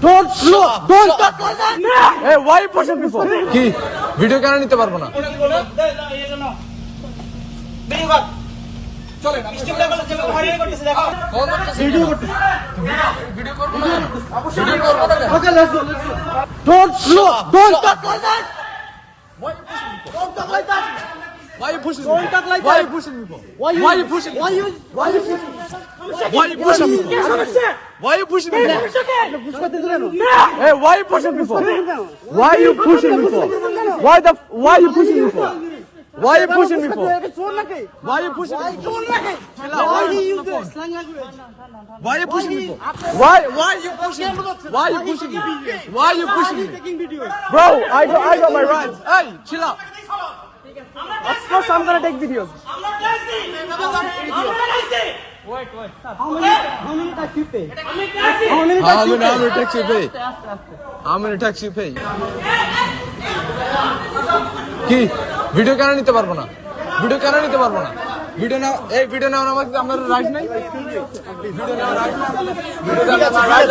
Don't look. Don't. Hey, why you pushing people? কি video কেন নিতে পারব না ভিডিও করব না ভিডিও করব না কেন? Okay, let's go. Don't look. Don't. Don't talk like that. Why you pushing Don't talk like Why that. you pushing people? Why you? You pushing Why you? Why you? Why you pushing people? Why you pushing people? Hey, why you pushing people? Why you pushing people? Why the why you pushing people? Why you pushing people? Why you pushing people? Why do you use the slang language? Why you pushing people? Why why you pushing? Why you pushing me? Why you pushing me? Bro, I got I got my rights. Hey, chill out. Of course, I'm gonna take videos. I'm not How many? How many tax you pay? How many tax you many how many tax you pay? How many tax you pay? কি video কেন নিতে পারব না video কেন নিতে পারব না video না এই ভিডিও নেওয়ার আমাকে আপনার রাইট নাই ভিডিও নেওয়ার রাইট ভিডিও নেওয়ার রাইট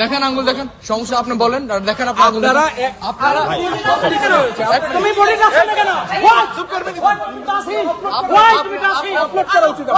দেখেন আঙ্গুল দেখেন। সমস্যা আপনি বলেন। দেখেন আঙ্গুল। আপনারা আপনারা তুমি বডি কেন? আপলোড করা উচিত।